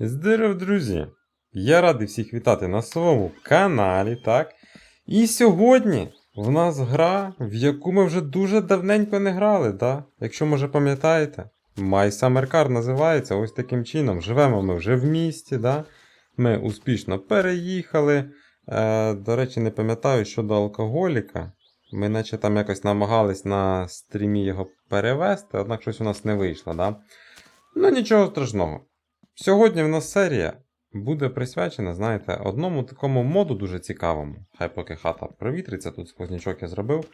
Здоров, друзі! Я радий всіх вітати на своєму каналі, так? І сьогодні в нас гра, в яку ми вже дуже давненько не грали, так? Якщо може пам'ятаєте, My Summer Car називається ось таким чином. Живемо ми вже в місті, да? ми успішно переїхали. Е, до речі, не пам'ятаю щодо алкоголіка. Ми наче там якось намагались на стрімі його перевести, однак щось у нас не вийшло, да? Ну нічого страшного. Сьогодні в нас серія буде присвячена, знаєте, одному такому моду дуже цікавому. Хай поки хата провітриться, тут сквознячок я зробив.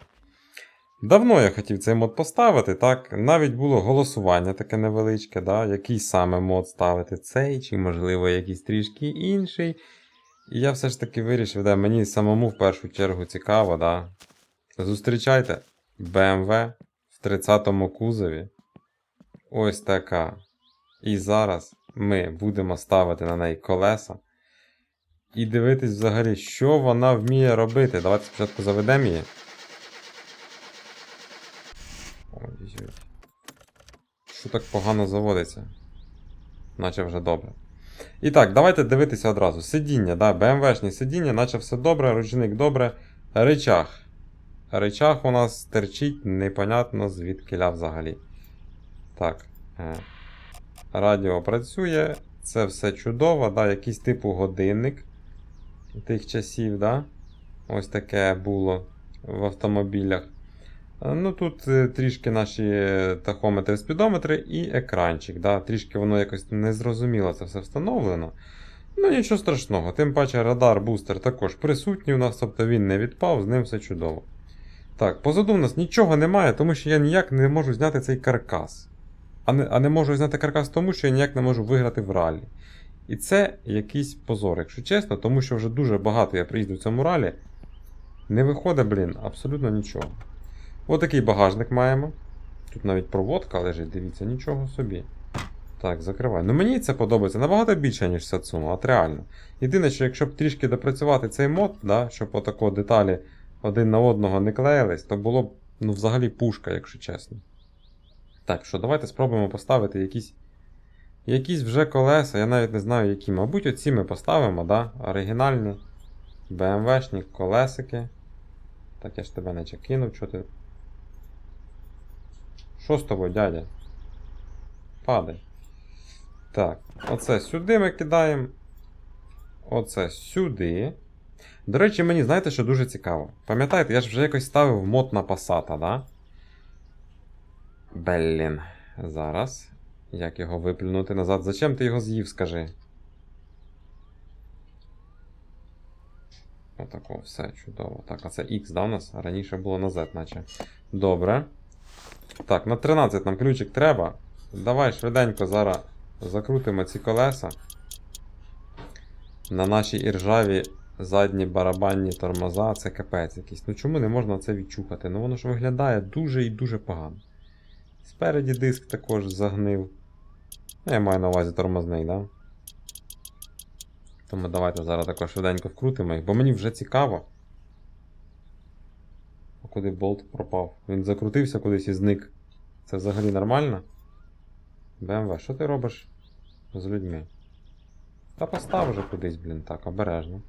Давно я хотів цей мод поставити, так? Навіть було голосування таке невеличке, да? який саме мод ставити цей, чи, можливо, якийсь трішки інший. І я все ж таки вирішив, да, мені самому в першу чергу цікаво, да? Зустрічайте BMW в 30-му кузові. Ось така. І зараз ми будемо ставити на неї колеса і дивитись взагалі, що вона вміє робити. Давайте спочатку заведемо її. Ой-ой-ой. Що так погано заводиться? Наче вже добре. І так, давайте дивитися одразу. Сидіння, да, БМВшні сидіння, наче все добре, ручник добре. Речах. Речах у нас терчить непонятно звідки ля взагалі. Так. Радіо працює, це все чудово, да, якийсь типу годинник тих часів, да? Ось таке було в автомобілях. Ну Тут е, трішки наші тахометри, спідометри і екранчик. Да? Трішки воно якось незрозуміло це все встановлено. Ну нічого страшного, тим паче радар бустер також присутній у нас, тобто він не відпав, з ним все чудово. Так, позаду у нас нічого немає, тому що я ніяк не можу зняти цей каркас. А не, а не можу зняти каркас тому, що я ніяк не можу виграти в ралі. І це якийсь позор, якщо чесно, тому що вже дуже багато я приїздив в цьому ралі. Не виходить, блін, абсолютно нічого. Отакий багажник маємо. Тут навіть проводка лежить, дивіться, нічого собі. Так, закривай. Ну мені це подобається набагато більше, ніж Сацума, от реально. Єдине, що якщо б трішки допрацювати цей мод, да, щоб отако деталі один на одного не клеїлись, то було б ну, взагалі пушка, якщо чесно. Так, що давайте спробуємо поставити якісь якісь вже колеса, я навіть не знаю які. Мабуть, оці ми поставимо, да? оригінальні BMW-шні колесики. Так, я ж тебе наче кинув, що ти. Що з тобою, дядя? Падай. Так, оце сюди ми кидаємо. Оце сюди. До речі, мені знаєте, що дуже цікаво. Пам'ятаєте, я ж вже якось ставив мод на Passata, да? Блін. Зараз. Як його виплюнути назад? Зачем ти його з'їв, скажи? Отако, все чудово. Так, а це X, да, у нас? Раніше було на Z, наче. Добре. Так, на 13 нам ключик треба. Давай швиденько зараз закрутимо ці колеса. На нашій іржаві задні барабанні тормоза. Це капець якийсь. Ну чому не можна це відчухати? Ну воно ж виглядає дуже і дуже погано. Спереді диск також загнив. Ну, Я маю на увазі тормозний, да? Тому давайте зараз також швиденько вкрутимо їх, бо мені вже цікаво. А куди болт пропав? Він закрутився кудись і зник. Це взагалі нормально? БМВ, що ти робиш з людьми? Та постав вже кудись, блін, так, обережно.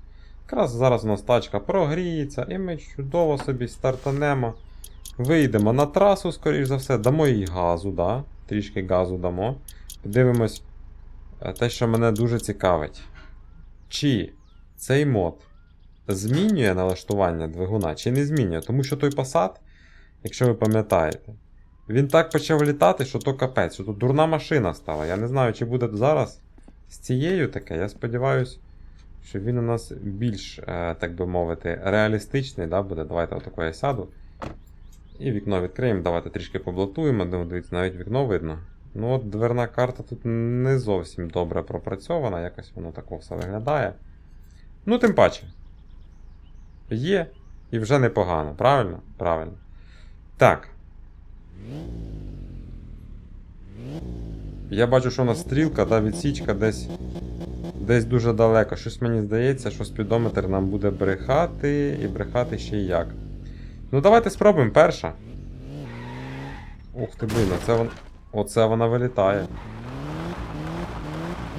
Якраз зараз у нас тачка прогріється, і ми чудово собі стартанемо. Вийдемо на трасу, скоріш за все, дамо їй газу, да? трішки газу дамо. Подивимось е, те, що мене дуже цікавить. Чи цей мод змінює налаштування двигуна, чи не змінює? Тому що той Passat, якщо ви пам'ятаєте, він так почав літати, що то капець, що то дурна машина стала. Я не знаю, чи буде зараз з цією таке. Я сподіваюся, що він у нас більш, е, так би мовити, реалістичний да, буде. Давайте отако я сяду. І вікно відкриємо, давайте трішки поблатуємо, ну, дивіться, навіть вікно видно. Ну от дверна карта тут не зовсім добре пропрацьована, якось воно тако все виглядає. Ну, тим паче. Є і вже непогано, правильно? Правильно. Так. Я бачу, що у нас стрілка, да, відсічка десь десь дуже далеко. Щось мені здається, що спідометр нам буде брехати і брехати ще як. Ну, давайте спробуємо перша. Ух ти, блін, оце вон... Оце вона вилітає.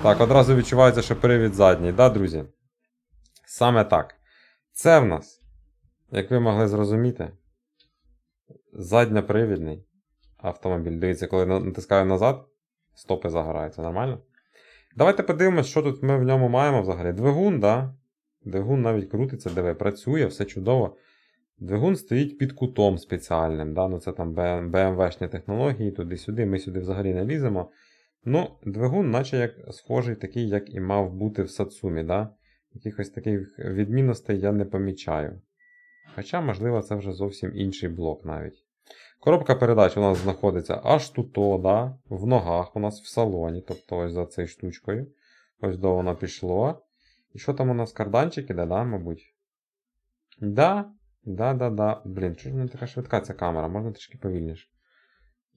Так, одразу відчувається, що привід задній, да, друзі? Саме так. Це в нас, як ви могли зрозуміти, задньопривідний автомобіль. Дивіться, коли натискаю назад, стопи загораються. Нормально? Давайте подивимось, що тут ми в ньому маємо взагалі. Двигун, да? Двигун навіть крутиться, диви, працює, все чудово. Двигун стоїть під кутом спеціальним. Да? Ну, це там BMW-шні технології, туди-сюди. Ми сюди взагалі не ліземо. Ну, двигун, наче як схожий, такий, як і мав бути в Сацумі. Да? Якихось таких відмінностей я не помічаю. Хоча, можливо, це вже зовсім інший блок навіть. Коробка передач у нас знаходиться аж тут, да? в ногах у нас в салоні, тобто ось за цією штучкою. Ось до воно пішло. І що там у нас карданчик іде, да, мабуть? Да, да, да, да. Блін, чого ж не така швидка ця камера, можна трішки повільніше.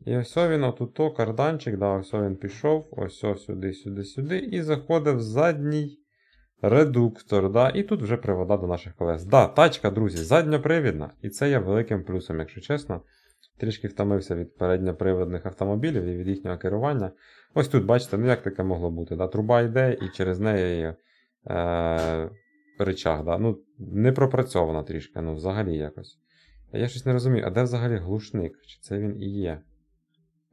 І ось він отут, карданчик, да, ось він пішов, ось сюди, сюди, сюди, і заходив в задній редуктор. Да, І тут вже привода до наших колес. Да, тачка, друзі, задньопривідна. І це є великим плюсом, якщо чесно. Трішки втомився від передньоприводних автомобілів і від їхнього керування. Ось тут, бачите, ну як таке могло бути? Да? Труба йде і через неї е, речах. Да? Ну, не пропрацьовано трішки, ну взагалі якось. Я щось не розумію, а де взагалі глушник? Чи це він і є?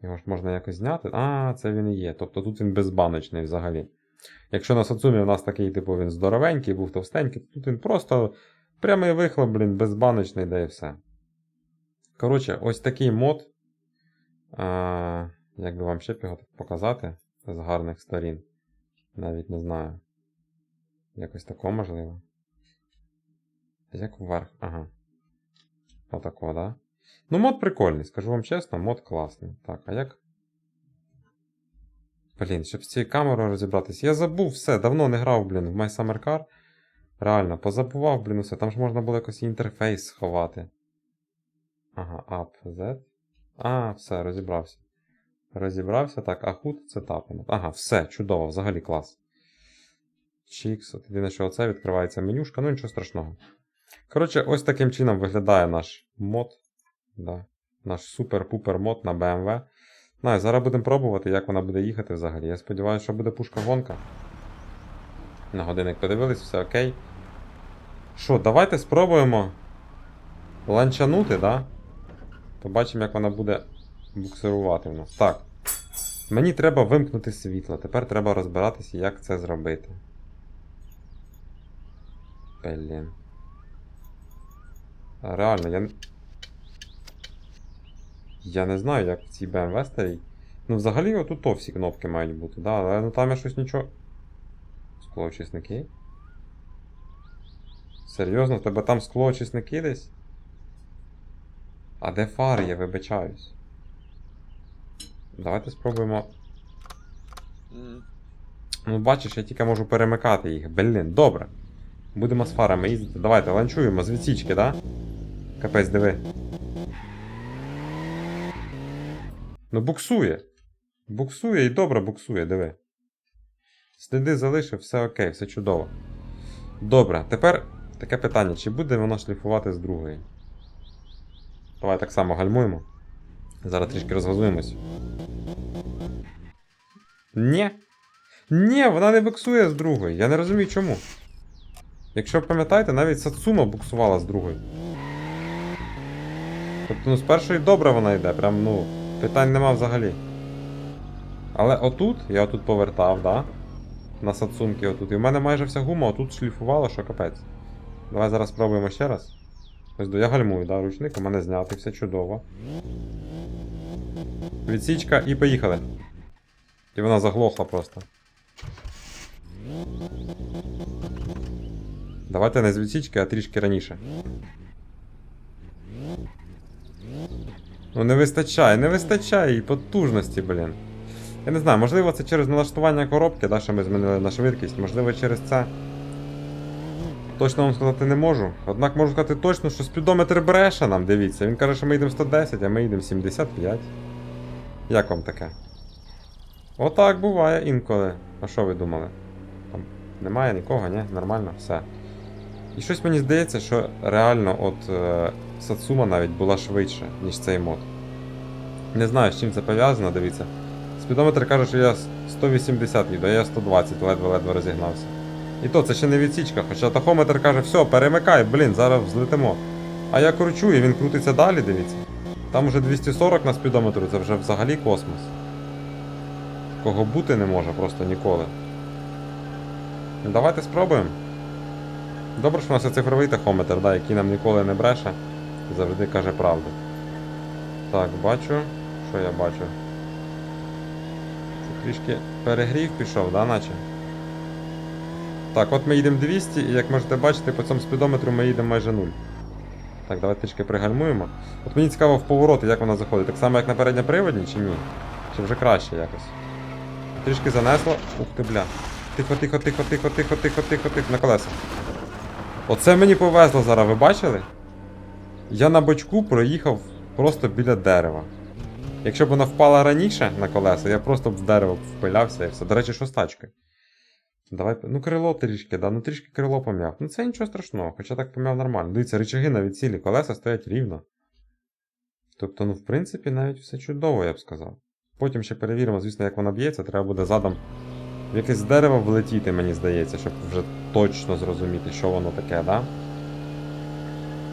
Його ж можна якось зняти? А, це він і є. Тобто тут він безбаночний взагалі. Якщо на Сацумі у нас такий, типу, він здоровенький, був товстенький, то тут він просто прямий вихлоп, блін, безбаночний, да і все. Коротше, ось такий мод. А, як би вам ще показати з гарних сторін. Навіть не знаю. Якось тако можливо. Як вверх. Ага. Отако, да? Ну, мод прикольний, скажу вам чесно, мод класний. Так, а як? Блін, щоб з цією камерою розібратися. Я забув все, давно не грав, блін, в My Summer Car. Реально, позабував, блін, усе. Там ж можна було якось інтерфейс сховати. Ага, up, Z. А, все, розібрався. Розібрався. Так, а худ це тапано. Ага, все, чудово, взагалі клас. Чікс. От єдине, що оце відкривається менюшка, ну нічого страшного. Коротше, ось таким чином виглядає наш мод. Да. Наш супер-пупер мод на BMW. Ну, і зараз будемо пробувати, як вона буде їхати взагалі. Я сподіваюся, що буде пушка гонка. На годинник подивились, все окей. Що, давайте спробуємо ланчанути, да? Побачимо, як вона буде буксирувати в нас. Так. Мені треба вимкнути світло. Тепер треба розбиратися, як це зробити. Блін. Реально, я. Я не знаю, як в цій BMW старій. Ну, взагалі, отут то всі кнопки мають бути, да, але ну там я щось нічого. Склоочисники. Серйозно, в тебе там склоочисники десь? А де фари, я вибачаюсь. Давайте спробуємо. Ну, бачиш, я тільки можу перемикати їх. Блін, добре. Будемо з фарами їздити. Давайте ланчуємо з відсічки, да? Капець, диви. Ну, буксує. Буксує і добре буксує, диви. Сліди залишив, все окей, все чудово. Добре, тепер таке питання: чи буде воно шліфувати з другої? Давай так само гальмуємо. Зараз трішки розгазуємось. Ні. Ні, вона не буксує з другої. Я не розумію чому. Якщо пам'ятаєте, навіть Сацума буксувала з другої. Тобто, ну, з першої добре вона йде, прям, ну, питань нема взагалі. Але отут, я отут повертав, да? На Сацумки отут. І в мене майже вся гума отут шліфувала, що капець. Давай зараз спробуємо ще раз. Ось до я гальмую, да, ручник, у мене знятий, все чудово. Відсічка і поїхали. І вона заглохла просто. Давайте не з відсічки, а трішки раніше. Ну не вистачає, не вистачає їй потужності, блін. Я не знаю, можливо, це через налаштування коробки, да, що ми змінили на швидкість, можливо, через це. Точно вам сказати не можу. Однак можу сказати точно, що спідометр бреше нам, дивіться. Він каже, що ми йдемо 110, а ми йдемо 75. Як вам таке? Отак буває інколи. А що ви думали? Там немає нікого, ні? Нормально, все. І щось мені здається, що реально от е, Сацума навіть була швидше, ніж цей мод. Не знаю, з чим це пов'язано, дивіться. Спідометр каже, що я 180 їду, а я 120 ледве-ледве розігнався. І то це ще не відсічка, хоча тахометр каже, все, перемикай, блін, зараз взлетимо. А я кручу, і він крутиться далі, дивіться. Там уже 240 на спідометру, це вже взагалі космос. Кого бути не може просто ніколи. Ну, Давайте спробуємо. Добре, що у нас є цифровий тахометр, да, який нам ніколи не бреше завжди каже правду. Так, бачу. Що я бачу? Що трішки перегрів пішов, да, наче? Так, от ми їдемо 200, і як можете бачити, по цьому спідометру ми їдемо майже 0. Так, давайте трішки пригальмуємо. От мені цікаво в повороти, як вона заходить. Так само, як на передньоприводній, чи ні? Чи вже краще якось? Трішки занесло. Ух ти, бля. Тихо, тихо, тихо, тихо, тихо, тихо, тихо, тихо, на колеса. Оце мені повезло зараз, ви бачили? Я на бочку проїхав просто біля дерева. Якщо б вона впала раніше на колеса, я просто б в дерево впилявся і все. До речі, що з тачкою? Давай, ну крило трішки, да, ну трішки крило пом'яв. Ну це нічого страшного, хоча так пом'яв нормально. Дивіться, рычаги навіть цілі, колеса стоять рівно. Тобто, ну, в принципі, навіть все чудово, я б сказав. Потім ще перевіримо, звісно, як вона б'ється, треба буде задом в якесь дерево влетіти, мені здається, щоб вже точно зрозуміти, що воно таке, да?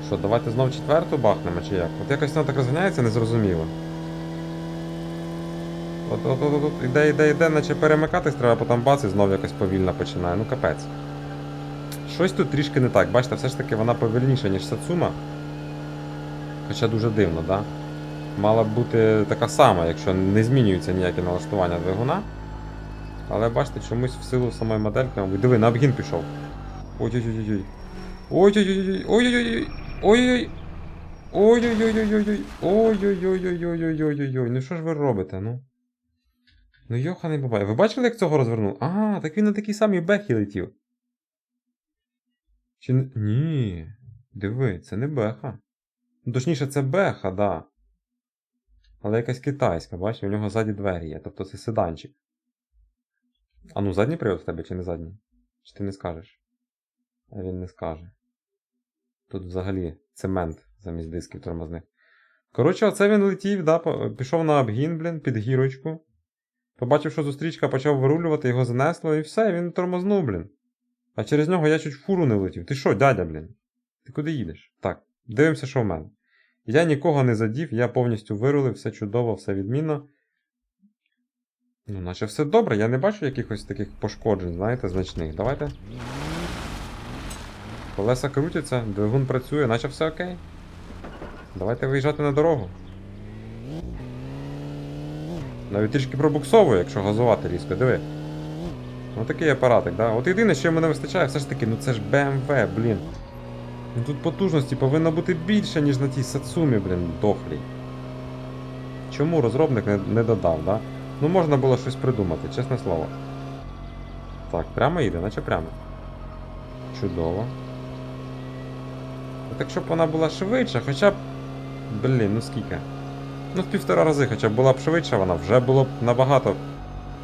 Що, давайте знов четверту бахнемо, чи як? От якось воно так розганяється, незрозуміло. От, от, от, от, іде, іде, іде, наче перемикатись треба, потім бац і знов якось повільно починає. Ну капець. Щось тут трішки не так. Бачите, все ж таки вона повільніша, ніж Сацума. Хоча дуже дивно, да? Мала б бути така сама, якщо не змінюються ніякі налаштування двигуна. Але бачите, чомусь в силу самої модельки. Диви, на обгін пішов. Ой-ой-ой-ой. Ой-ой-ой-ой. Ой-ой-ой. Ой-ой. Ой-ой-ой-ой-ой-ой. Ой-ой-ой-ой-ой-ой-ой-ой. Ну що ж ви робите, ну? Ну йоханий бабай. Ви бачили, як цього розвернув? А, так він на такій самій бехі летів. Чи не. Ні. Диви, це не беха. Ну, точніше, це беха, да. Але якась китайська, бачиш, у нього ззаді двері є, тобто це седанчик. А ну, задній привод в тебе чи не задній? Чи ти не скажеш? Він не скаже. Тут взагалі цемент замість дисків тормозних. Коротше, оце він летів, да, пішов на обгін, блін, під гірочку. Побачив, що зустрічка почав вирулювати, його занесло і все, він тормознув, блін. А через нього я чуть фуру не влетів. Ти що, дядя, блін? Ти куди їдеш? Так, дивимося, що в мене. Я нікого не задів, я повністю вирулив, все чудово, все відмінно. Ну, наче все добре, я не бачу якихось таких пошкоджень, знаєте, значних. Давайте. Колеса крутяться, двигун працює, наче все окей. Давайте виїжджати на дорогу. Навіть трішки пробуксовує, якщо газувати різко, диви. Ну такий апаратик, да? От єдине, що йому не вистачає, все ж таки, ну це ж BMW, блін. Ну тут потужності повинно бути більше, ніж на тій Сацумі, блін, дохлій. Чому розробник не, не додав, да? Ну можна було щось придумати, чесне слово. Так, прямо їде, наче прямо. Чудово. От якщо б вона була швидша, хоча б. Блін, ну скільки? Ну, в півтора рази, хоча б була б швидша, вона вже було б набагато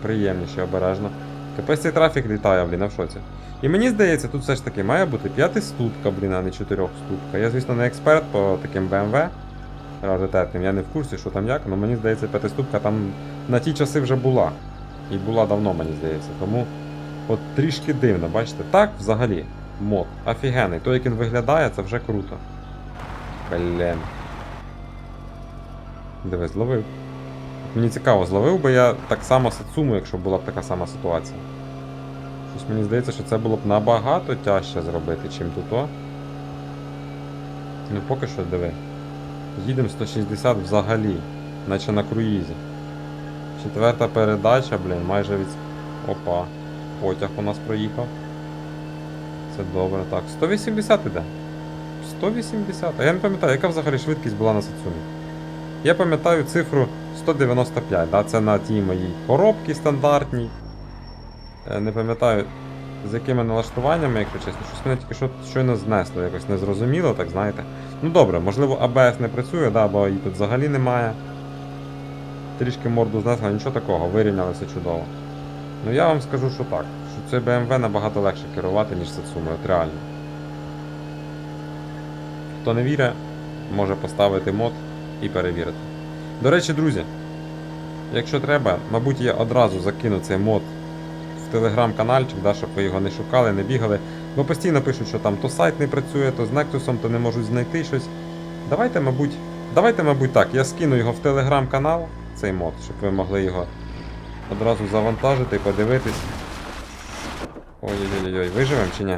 приємніше, обережно. Капець цей трафік літає, блін, а в шоці. І мені здається, тут все ж таки має бути п'ятиступка, блін, а не чотирьохступка. Я, звісно, не експерт по таким BMW раритетним, я не в курсі, що там як, але мені здається, п'ятиступка там на ті часи вже була. І була давно, мені здається. Тому от трішки дивно, бачите? Так, взагалі, мод. Офігенний. То, як він виглядає, це вже круто. Блін. Дивись, зловив. Мені цікаво, зловив би я так само Сацуму, якщо була б така сама ситуація. Щось мені здається, що це було б набагато тяжче зробити, чим тут. Ну поки що диви. Їдемо 160 взагалі, наче на круїзі. Четверта передача, блін, майже від. Опа. Потяг у нас проїхав. Це добре. Так, 180 іде. 180. А я не пам'ятаю, яка взагалі швидкість була на Сацумі. Я пам'ятаю цифру 195, да? це на тій моїй коробці стандартній. Е, Не пам'ятаю, з якими налаштуваннями, якщо чесно, щось мене тільки що щойно знесло, якось незрозуміло, так знаєте. Ну добре, можливо, ABS не працює, да, бо її тут взагалі немає. Трішки морду знесло, нічого такого, вирівняли все чудово. Ну я вам скажу, що так, що цей BMW набагато легше керувати, ніж Satsuma, от реально. Хто не вірить, може поставити мод і перевірити. До речі, друзі, якщо треба, мабуть, я одразу закину цей мод в телеграм-канальчик, да, щоб ви його не шукали, не бігали. Бо постійно пишуть, що там то сайт не працює, то з Nexus, то не можуть знайти щось. Давайте, мабуть, давайте, мабуть, так, я скину його в телеграм-канал, цей мод, щоб ви могли його одразу завантажити, подивитись. Ой-ой-ой, виживемо чи ні?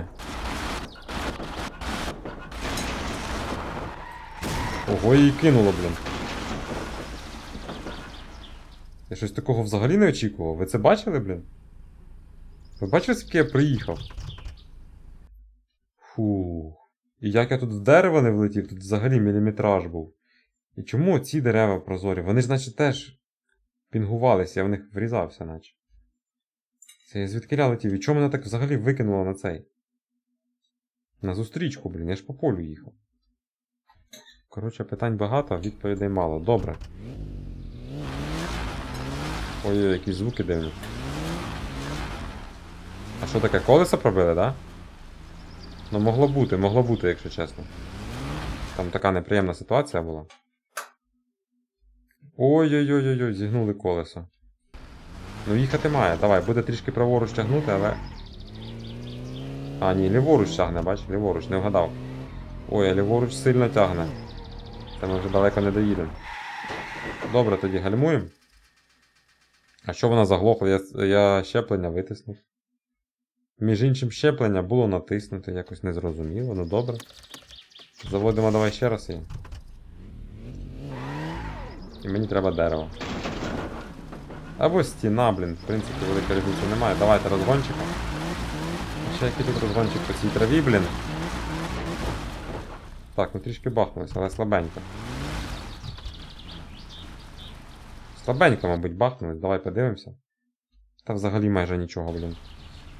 Ого, її кинуло, блін. Я щось такого взагалі не очікував. Ви це бачили, блін? Ви бачили, скільки я приїхав? Фух. І як я тут в дерево не влетів, тут взагалі міліметраж був. І чому ці дерева прозорі? Вони ж наче теж пінгувалися, я в них врізався, наче. Це я звідки летів? І чому мене так взагалі викинуло на цей? На зустрічку, блін, я ж по полю їхав. Коротше, питань багато, відповідей мало. Добре. Ой-ой, якісь звуки дивні. А що таке, колесо пробили, да? Ну могло бути, могло бути, якщо чесно. Там така неприємна ситуація була. Ой-ой-ой-ой, зігнули колесо. Ну їхати має, давай, буде трішки праворуч тягнути, але. А, ні, ліворуч тягне, бач, ліворуч, не вгадав. Ой, а ліворуч сильно тягне. Це ми вже далеко не доїдемо. Добре, тоді гальмуємо. А що вона заглохла? Я, я щеплення витиснув. Між іншим, щеплення було натиснуте, якось незрозуміло, ну добре. Заводимо давай ще раз її. І мені треба дерево. Або стіна, блін, в принципі, великої різниці немає. Давайте розгончика. А Ще який тут розгончик по цій траві, блін. Так, ну трішки бахнулося, але слабенько. Слабенько, мабуть, бахнулось, давай подивимося. Та взагалі майже нічого, блін.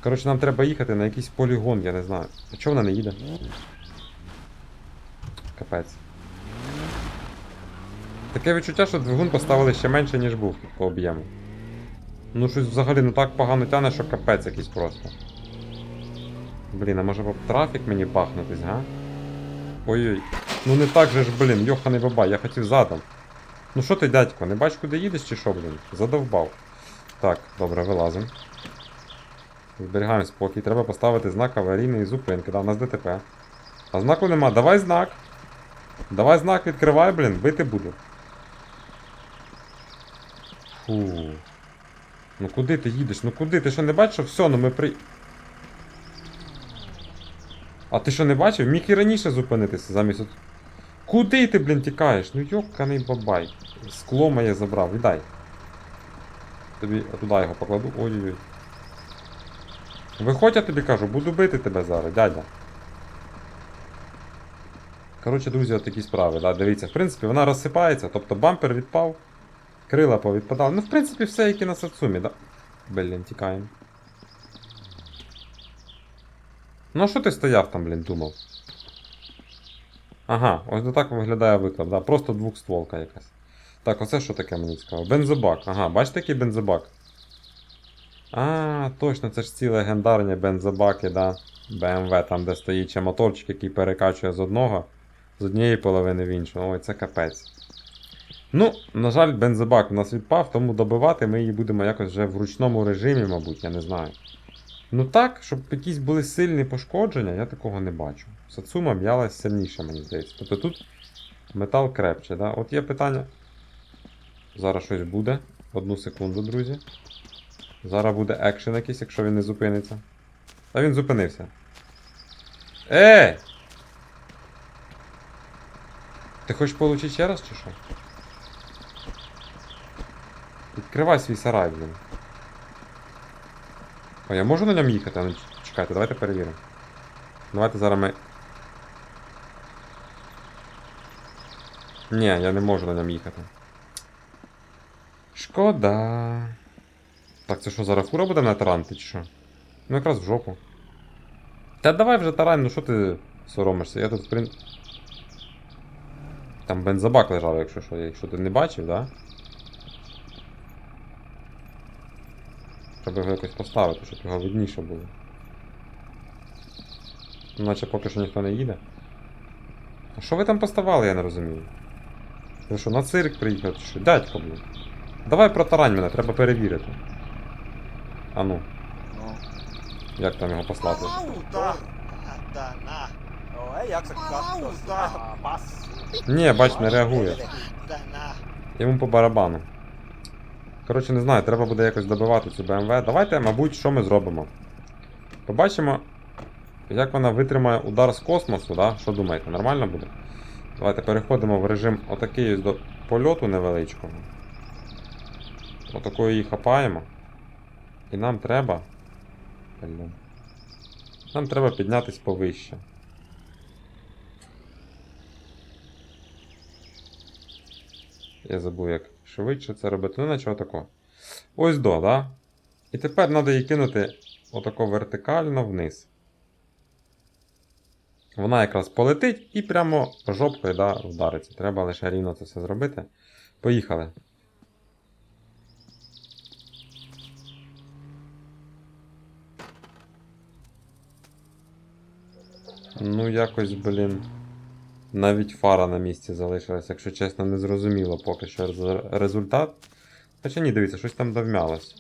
Коротше, нам треба їхати на якийсь полігон, я не знаю. А чого вона не їде? Капець. Таке відчуття, що двигун поставили ще менше, ніж був по об'єму. Ну щось взагалі ну так погано тяне, що капець якийсь просто. Блін, а може б трафік мені бахнутись, га? Ой-ой. Ну не так же ж, блін, йоханий бабай, я хотів задом. Ну що ти, дядько, не бачиш, куди їдеш чи що, блін? Задовбав. Так, добре, вилазимо. Зберігаємо спокій. Треба поставити знак аварійної зупинки. Да, у нас ДТП. А знаку нема. Давай знак. Давай знак відкривай, блін, бити буду. Фу. Ну куди ти їдеш? Ну куди? Ти що не бачиш, все, ну ми при. А ти що не бачив? Міг і раніше зупинитися замість. от- Куди ти, блін, тікаєш? Ну йоканий бабай. Скло моє забрав, віддай. Тобі туди його покладу. Ой-ой-ой. Виходь, я тобі кажу, буду бити тебе зараз, дядя. Коротше, друзі, от такі справи. Да? Дивіться, в принципі, вона розсипається, тобто бампер відпав, крила повідпадали. Ну, в принципі, все як і на Сацумі, да? Блін, тікаємо. Ну, що ти стояв там, блін, думав? Ага, ось так виглядає виклад, да? Просто двохстволка якась. Так, оце що таке мені цікаво? Бензобак. Ага, бачите, який бензобак? А, точно, це ж ці легендарні бензобаки, да. BMW, там, де стоїть ще моторчик, який перекачує з одного, з однієї половини в іншу. Ой, це капець. Ну, на жаль, бензобак у нас відпав, тому добивати ми її будемо якось вже в ручному режимі, мабуть, я не знаю. Ну так, щоб якісь були сильні пошкодження, я такого не бачу. Сацума м'ялась сильніше, мені здається. Тобто тут метал крепче, да? От є питання. Зараз щось буде. Одну секунду, друзі. Зараз буде екшен якийсь, якщо він не зупиниться. Та він зупинився. Е! Ти хочеш получити ще раз чи що? Відкривай свій сарай, блін. О, я можу на ньому їхати? А Ну, чекайте, давайте перевіримо. Давайте зараз ми. Ні, я не можу на ньому їхати. Шкода. Так, це що, зараз фура буде на таранти чи що? Ну якраз в жопу. Та давай вже тарань, ну що ти соромишся? Я тут в прин... Там бензобак лежав, якщо що, якщо ти не бачив, да? Треба його якось поставити, щоб його видніше було. Ну, Наче поки що ніхто не їде. А що ви там поставали, я не розумію. Ви що, на цирк приїхав чи що? Дядько, блін. Давай протарань мене, треба перевірити. А ну, Ну. як там його послати? Ні, бач, не реагує. Йому по барабану. Коротше, не знаю, треба буде якось добивати цю BMW. Давайте, мабуть, що ми зробимо. Побачимо, як вона витримає удар з космосу, да? Що думаєте, нормально буде? Давайте переходимо в режим отакий до польоту невеличкого. Отакою її хапаємо. І нам треба. Блін. Нам треба піднятись повище. Я забув, як швидше це робити. Ну, наче отако. Ось до, да? І тепер треба її кинути отако вертикально вниз. Вона якраз полетить і прямо жопкою да, вдариться. Треба лише рівно це все зробити. Поїхали. Ну, якось, блін. Навіть фара на місці залишилась, якщо чесно, не зрозуміло поки що результат. Хоча ні, дивіться, щось там довмялось.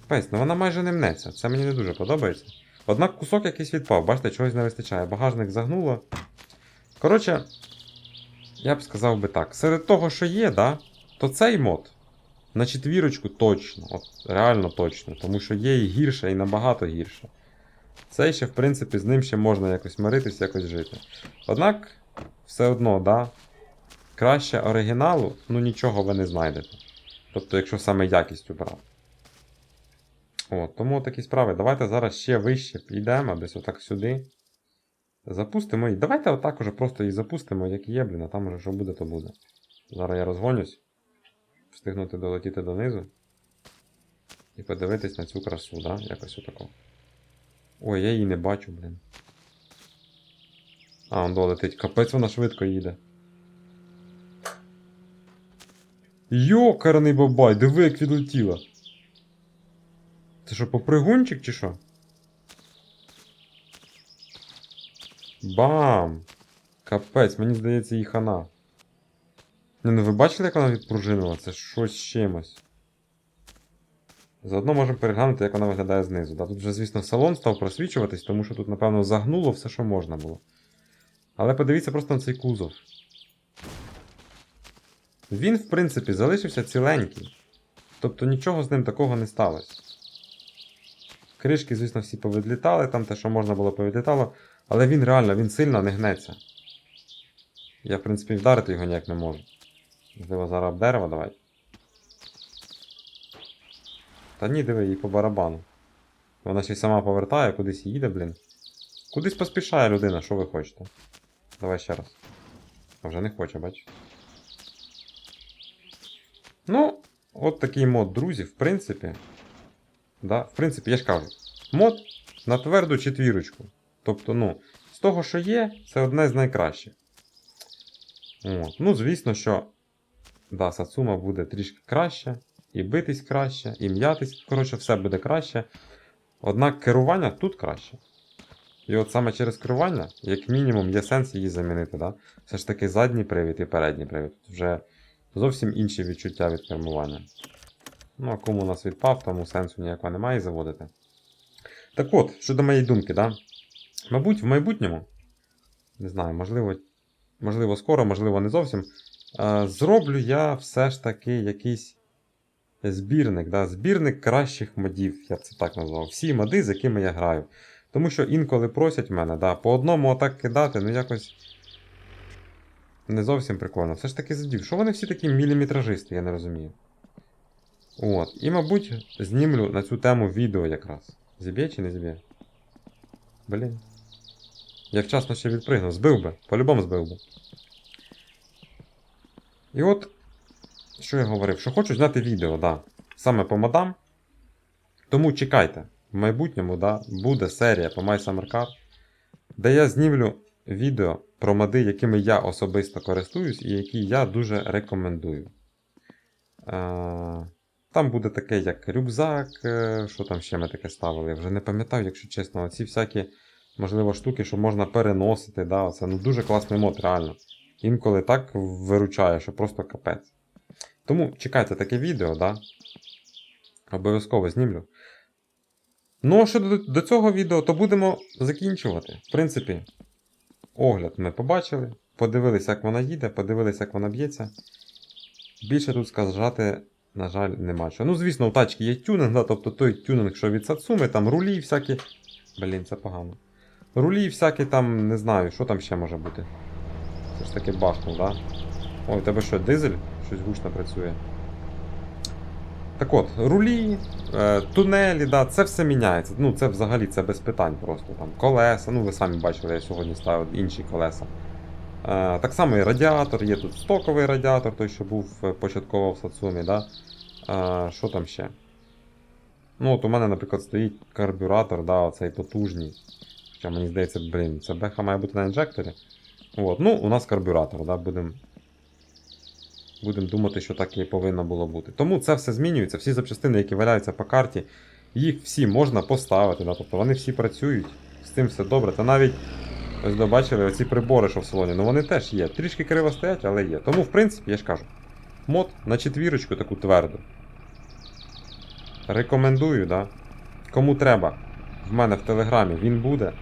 Капець, ну вона майже не мнеться. Це мені не дуже подобається. Однак кусок якийсь відпав, бачите, чогось не вистачає. Багажник загнуло. Коротше, я б сказав би так. Серед того, що є, да, то цей мод на четвірочку точно. От реально точно. Тому що є і гірше, і набагато гірше. Цей ще, в принципі, з ним ще можна якось миритись, якось жити. Однак, все одно, да, краще оригіналу, ну нічого ви не знайдете. Тобто, якщо саме якість брати. От, тому такі справи. Давайте зараз ще вище підемо, десь отак сюди. Запустимо її. Давайте отак уже просто її запустимо, як є, блін, а там уже що буде, то буде. Зараз я розгонюсь. Встигнути долетіти донизу. І подивитись на цю красу, да? Якось отако. Ой, я її не бачу, блін. А, он долетить. Капець вона швидко їде. Йокарний бабай, диви, як відлетіла. Це що, попригунчик чи що? Бам! Капець, мені здається, їй хана. Не, ну ви бачили, як вона відпружинила? Це щось з чимось. Заодно можемо переглянути, як вона виглядає знизу. Да, тут вже, звісно, салон став просвічуватись, тому що тут, напевно, загнуло все, що можна було. Але подивіться просто на цей кузов. Він, в принципі, залишився ціленький. Тобто нічого з ним такого не сталося. Кришки, звісно, всі повідлітали, там те, що можна було, повідлітало, але він реально, він сильно не гнеться. Я, в принципі, вдарити його ніяк не можу. Можливо, зараз дерево давай. Та ні, диви, їй по барабану. Вона ще й сама повертає, кудись їде, блін. Кудись поспішає людина, що ви хочете. Давай ще раз. А вже не хоче, бач. Ну, от такий мод, друзі, в принципі. Да, в принципі, я ж кажу. Мод на тверду четвірочку. Тобто, ну, з того, що є, це одне з найкращих. От. Ну, звісно, що да, Сацума буде трішки краще, і битись краще, і м'ятись, коротше, все буде краще. Однак керування тут краще. І от саме через керування, як мінімум, є сенс її замінити. Да? Все ж таки задній привід і передній привід. Вже зовсім інші відчуття від кермування. Ну, а кому у нас відпав, тому сенсу ніякого немає заводити. Так от, щодо моєї думки, да? мабуть, в майбутньому, не знаю, можливо, можливо, скоро, можливо, не зовсім. е, Зроблю я все ж таки якийсь збірник, да? збірник кращих модів, я це так назвав. Всі моди, з якими я граю. Тому що інколи просять мене, да, по одному отак кидати, ну якось. Не зовсім прикольно. Все ж таки задів. Що вони всі такі міліметражисти, я не розумію. От. І, мабуть, знімлю на цю тему відео якраз. Зіб'є чи не зіб'є? Блін. Я вчасно ще відпригнув. Збив би. По-любому збив би. І от. Що я говорив? Що хочу зняти відео, да. Саме по модам. Тому чекайте. В майбутньому, да, буде серія по My Summer Car, де я знімлю відео про моди, якими я особисто користуюсь і які я дуже рекомендую. Е, Там буде таке, як рюкзак, е, що там ще ми таке ставили. Я вже не пам'ятаю, якщо чесно, оці всякі, можливо, штуки, що можна переносити. Да, це ну, дуже класний мод, реально. Інколи так виручає, що просто капець. Тому чекайте таке відео, да? Обов'язково знімлю. Ну, а щодо до, цього відео, то будемо закінчувати. В принципі, огляд ми побачили, подивилися, як вона їде, подивилися, як вона б'ється. Більше тут сказати, на жаль, нема що. Ну, звісно, у тачки є тюнинг, да, тобто той тюнинг, що від Сацуми, там рулі всякі. Блін, це погано. Рулі всякі там, не знаю, що там ще може бути. Це ж таки бахнув, да? Ой, у тебе що, дизель? Щось гучно працює. Так от, рулі, е, тунелі, да, це все міняється. Ну, це взагалі це без питань просто. Там колеса, ну ви самі бачили, я сьогодні ставив інші колеса. Е, так само і радіатор, є тут стоковий радіатор, той, що був початково в Сацумі, да? Е, що там ще? Ну, от у мене, наприклад, стоїть карбюратор, да, оцей потужний. Хоча мені здається, блін, це беха має бути на інжекторі. От, ну, у нас карбюратор, да, будемо будем думати, що так і повинно було бути. Тому це все змінюється. Всі запчастини, які валяються по карті, їх всі можна поставити. Да, тобто вони всі працюють, з цим все добре. Та навіть ось добачили оці прибори, що в салоні, ну вони теж є. Трішки криво стоять, але є. Тому, в принципі, я ж кажу, мод на четвірочку таку тверду. Рекомендую, да. Кому треба, в мене в телеграмі він буде.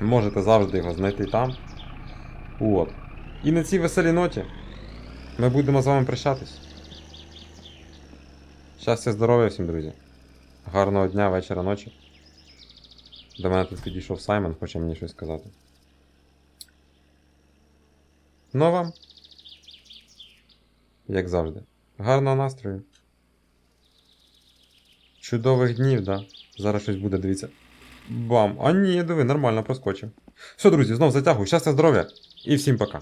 Можете завжди його знайти там. От. І на цій веселій ноті ми будемо з вами прощатись. Щастя, здоров'я всім, друзі. Гарного дня, вечора, ночі. До мене тут підійшов Саймон, хоче мені щось сказати. Ну вам. Як завжди. Гарного настрою. Чудових днів, да. Зараз щось буде, дивіться. Бам! А ні, диви, нормально проскочив. Все, друзі, знов затягую. Щастя, здоров'я і всім пока.